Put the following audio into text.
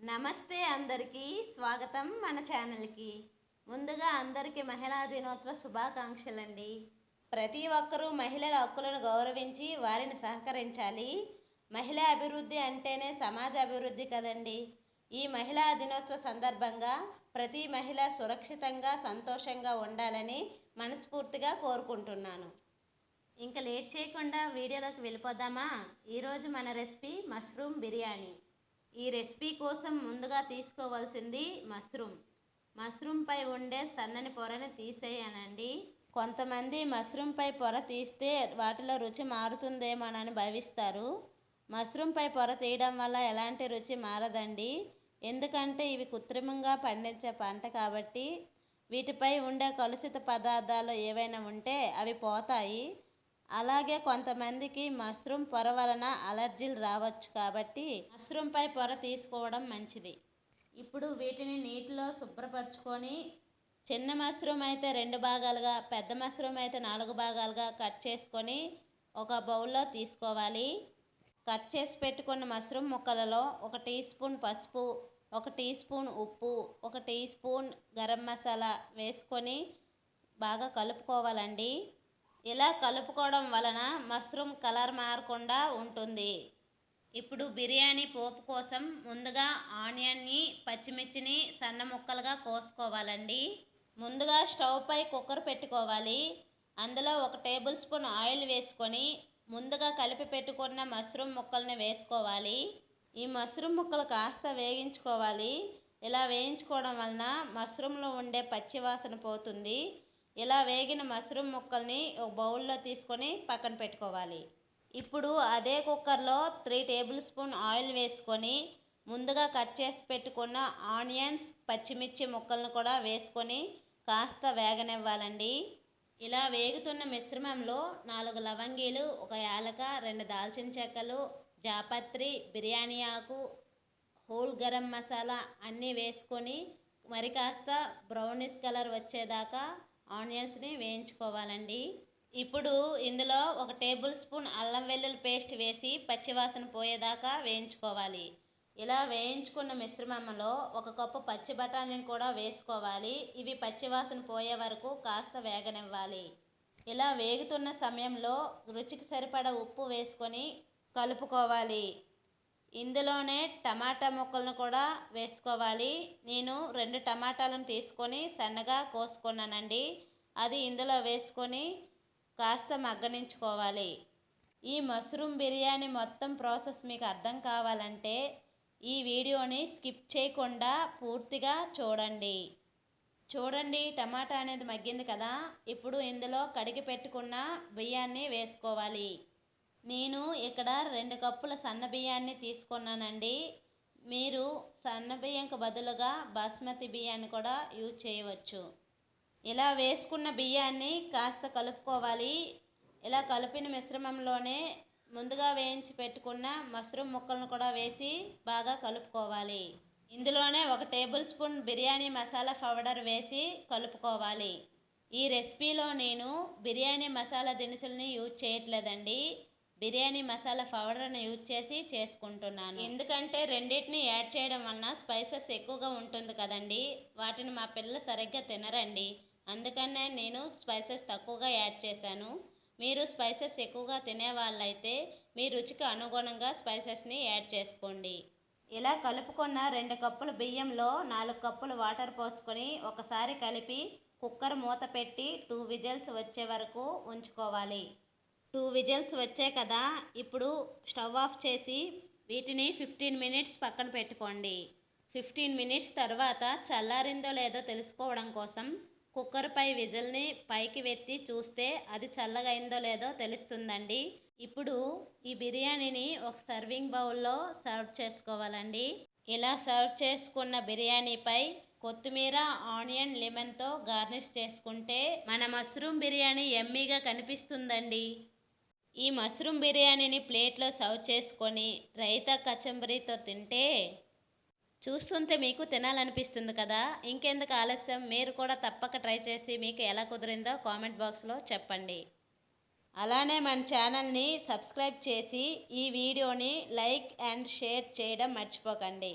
నమస్తే అందరికీ స్వాగతం మన ఛానల్కి. ముందుగా అందరికీ మహిళా దినోత్సవ శుభాకాంక్షలండి. ప్రతి ఒక్కరూ మహిళల హక్కులను గౌరవించి వారిని సహకరించాలి. మహిళా అభివృద్ధి అంటేనే సమాజ అభివృద్ధి కదండి. ఈ మహిళా దినోత్సవ సందర్భంగా ప్రతి మహిళ సురక్షితంగా సంతోషంగా ఉండాలని మనస్ఫూర్తిగా కోరుకుంటున్నాను. ఇంకా లేట్ చేయకుండా వీడియోలోకి వెళ్ళిపోదామా? ఈరోజు మన రెసిపీ మష్రూమ్ బిర్యానీ. ఈ రెసిపీ కోసం ముందుగా తీసుకోవాల్సింది మష్రూమ్. మష్రూమ్పై ఉండే సన్నని పొరని తీసేయనండి కొంతమంది మష్రూమ్పై పొర తీస్తే వాటిలో రుచి మారుతుందేమోనని భావిస్తారు. మష్రూమ్పై పొర తీయడం వల్ల ఎలాంటి రుచి మారదండి. ఎందుకంటే ఇవి కృత్రిమంగా పండించే పంట కాబట్టి వీటిపై ఉండే కలుషిత పదార్థాలు ఏవైనా ఉంటే అవి పోతాయి. అలాగే కొంతమందికి మష్రూమ్ పొర వలన అలర్జీలు రావచ్చు కాబట్టి మష్రూమ్పై పొర తీసుకోవడం మంచిది. ఇప్పుడు వీటిని నీటిలో శుభ్రపరచుకొని చిన్న మష్రూమ్ అయితే రెండు భాగాలుగా పెద్ద మష్రూమ్ అయితే నాలుగు భాగాలుగా కట్ చేసుకొని ఒక బౌల్లో తీసుకోవాలి. కట్ చేసి పెట్టుకున్న మష్రూమ్ ముక్కలలో ఒక టీ స్పూన్ పసుపు ఒక టీ స్పూన్ ఉప్పు ఒక టీ స్పూన్ గరం మసాలా వేసుకొని బాగా కలుపుకోవాలండి. ఇలా కలుపుకోవడం వలన మష్రూమ్ కలర్ మారకుండా ఉంటుంది. ఇప్పుడు బిర్యానీ పోపు కోసం ముందుగా ఆనియన్ని పచ్చిమిర్చిని సన్న ముక్కలుగా కోసుకోవాలండి. ముందుగా స్టవ్ పై కుక్కర్ పెట్టుకోవాలి. అందులో ఒక టేబుల్ స్పూన్ ఆయిల్ వేసుకొని ముందుగా కలిపి పెట్టుకున్న మష్రూమ్ ముక్కల్ని వేసుకోవాలి. ఈ మష్రూమ్ ముక్కలు కాస్త వేగించుకోవాలి. ఇలా వేయించుకోవడం వలన మష్రూమ్లో ఉండే పచ్చివాసన పోతుంది. ఇలా వేగిన మష్రూమ్ ముక్కల్ని ఒక బౌల్లో తీసుకొని పక్కన పెట్టుకోవాలి. ఇప్పుడు అదే కుక్కర్లో త్రీ టేబుల్ స్పూన్ ఆయిల్ వేసుకొని ముందుగా కట్ చేసి పెట్టుకున్న ఆనియన్స్ పచ్చిమిర్చి ముక్కలను కూడా వేసుకొని కాస్త వేగనివ్వాలండి. ఇలా వేగుతున్న మిశ్రమంలో నాలుగు లవంగీలు ఒక యాలక రెండు దాల్చిన చెక్కలు జాపత్రి బిర్యానీ ఆకు హోల్ గరం మసాలా అన్నీ వేసుకొని మరి కాస్త బ్రౌనిష్ కలర్ వచ్చేదాకా ఆనియన్స్ని వేయించుకోవాలండి. ఇప్పుడు ఇందులో ఒక టేబుల్ స్పూన్ అల్లం వెల్లుల్లి పేస్ట్ వేసి పచ్చివాసన పోయేదాకా వేయించుకోవాలి. ఇలా వేయించుకున్న మిశ్రమంలో ఒక కప్పు పచ్చి బఠానీని కూడా వేసుకోవాలి. ఇవి పచ్చివాసన పోయే వరకు కాస్త వేగనివ్వాలి. ఇలా వేగుతున్న సమయంలో రుచికి సరిపడ ఉప్పు వేసుకొని కలుపుకోవాలి. ఇందులోనే టమాటా ముక్కలను కూడా వేసుకోవాలి. నేను రెండు టమాటాలను తీసుకొని సన్నగా కోసుకున్నానండి. అది ఇందులో వేసుకొని కాస్త మగ్గనించుకోవాలి. ఈ మష్రూమ్ బిర్యానీ మొత్తం ప్రాసెస్ మీకు అర్థం కావాలంటే ఈ వీడియోని స్కిప్ చేయకుండా పూర్తిగా చూడండి. చూడండి టమాటా అనేది మగ్గింది కదా. ఇప్పుడు ఇందులో కడిగి పెట్టుకున్న బియ్యాన్ని వేసుకోవాలి. నేను ఇక్కడ రెండు కప్పుల సన్న బియ్యాన్ని తీసుకున్నానండి. మీరు సన్న బియ్యంకు బదులుగా బాస్మతి బియ్యాన్ని కూడా యూజ్ చేయవచ్చు. ఇలా వేసుకున్న బియ్యాన్ని కాస్త కలుపుకోవాలి. ఇలా కలిపిన మిశ్రమంలోనే ముందుగా వేయించి పెట్టుకున్న మష్రూమ్ ముక్కలను కూడా వేసి బాగా కలుపుకోవాలి. ఇందులోనే ఒక tablespoon biryani masala powder వేసి కలుపుకోవాలి. ఈ రెసిపీలో నేను బిర్యానీ మసాలా దినుసుల్ని యూజ్ చేయట్లేదండి. బిర్యానీ మసాలా పౌడర్ను యూజ్ చేసి చేసుకుంటున్నాను. ఎందుకంటే రెండింటిని యాడ్ చేయడం వలన స్పైసెస్ ఎక్కువగా ఉంటుంది కదండి. వాటిని మా పిల్లలు సరిగ్గా తినరండి. అందుకనే నేను స్పైసెస్ తక్కువగా యాడ్ చేశాను. మీరు స్పైసెస్ ఎక్కువగా తినే వాళ్ళైతే మీ రుచికి అనుగుణంగా స్పైసెస్ని యాడ్ చేసుకోండి. ఇలా కలుపుకున్న రెండు కప్పులు బియ్యంలో నాలుగు కప్పులు వాటర్ పోసుకొని ఒకసారి కలిపి కుక్కర్ మూత పెట్టి టూ విజిల్స్ వచ్చే వరకు ఉంచుకోవాలి. టూ విజిల్స్ వచ్చాయి కదా ఇప్పుడు స్టవ్ ఆఫ్ చేసి వీటిని ఫిఫ్టీన్ మినిట్స్ పక్కన పెట్టుకోండి. ఫిఫ్టీన్ మినిట్స్ తర్వాత చల్లారిందో లేదో తెలుసుకోవడం కోసం కుక్కర్పై విజిల్ని పైకి వెత్తి చూస్తే అది చల్లగైందో లేదో తెలుస్తుందండి. ఇప్పుడు ఈ బిర్యానీని ఒక సర్వింగ్ బౌల్లో సర్వ్ చేసుకోవాలండి. ఇలా సర్వ్ చేసుకున్న బిర్యానీపై కొత్తిమీర ఆనియన్ లెమన్తో గార్నిష్ చేసుకుంటే మన మష్రూమ్ బిర్యానీ ఎమ్మీగా కనిపిస్తుందండి. ఈ మష్రూమ్ బిర్యానీని ప్లేట్లో సర్వ్ చేసుకొని రైతా కచంబరీతో తింటే చూస్తుంటే మీకు తినాలనిపిస్తుంది కదా? ఇంకెందుకు ఆలస్యం? మీరు కూడా తప్పక ట్రై చేసి మీకు ఎలా కుదిరిందో కామెంట్ బాక్స్లో చెప్పండి. అలానే మన ఛానల్ని సబ్స్క్రైబ్ చేసి ఈ వీడియోని లైక్ అండ్ షేర్ చేయడం మర్చిపోకండి.